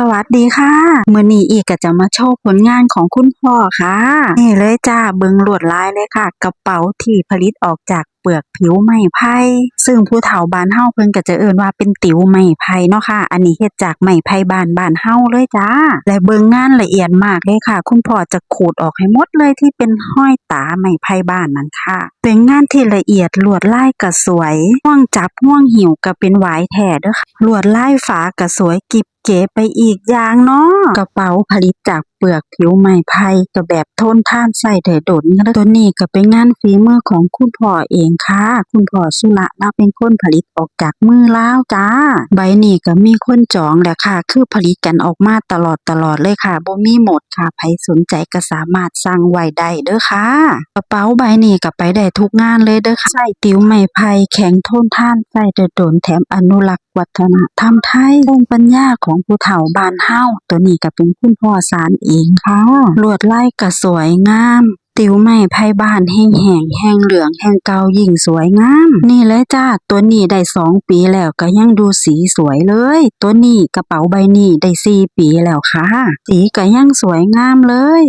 สวัสดีค่ะมือนี้อีกก็จะมาโชว์ผลงานของคุณพ่อค่ะ นี่เลยจ้าเบิงลวดลายเลยค่ะ กระเป๋าที่ผลิตออกจากเปลือกผิวไม้ไผ่ซึ่งผู้เฒ่าบ้านเฮาเพิ่นก็จะเอิ้นว่าเป็นติ๋วไม้ไผ่เนาะค่ะ อันนี้เฮ็ดจากไม้ไผ่บ้านบ้านเฮาเลยจ้า และเบิงงานละเอียดมากเลยค่ะ คุณพ่อจะขูดออกให้หมดเลยที่เป็นห้อยตาไม้ไผ่บ้านนั้นค่ะ เป็นงานที่ละเอียดลวดลายก็สวยห่วงจับห่วงหิวก็เป็นหวายแท้เด้อค่ะลวดลายฝาก็สวยกิบเก๋ไปอีกอย่างเนาะกระเป๋าผลิตจาก เปลือกผิวไม้ไผ่ก็แบบทนทานใส่ได้โดนแล้วตัวนี้ก็เป็นงานฝีมือของคุณพ่อเองค่ะ คุณพ่อสุระเราเป็นคนผลิตออกจากมือแล้วจ้า ใบนี้ก็มีคนจองแหละค่ะ คือผลิตกันออกมาตลอดตลอดเลยค่ะบ่มีหมดค่ะใครสนใจก็สามารถสั่งไว้ได้เด้อค่ะ กระเป๋าใบนี้ก็ไปได้ทุกงานเลยเด้อค่ะใส่ติ๋วไม้ไผ่แข็งทนทานใส่ได้โดนแถมอนุรักษ์วัฒนธรรมไทย ภูมิปัญญาของผู้เฒ่าบ้านเฮาตัวนี้ก็เป็นคุณพ่อสารเองค่ะ ลวดลายก็สวยงาม ติ๋วไม้ไผ่บ้านแห้งแห้งแห้งเหลืองแห้งเก่ายิ่งสวยงาม นี่เลยจ้า ตัวนี้ได้สองปีแล้วก็ยังดูสีสวยเลย ตัวนี้กระเป๋าใบนี้ได้สี่ปีแล้วค่ะ สีก็ยังสวยงามเลย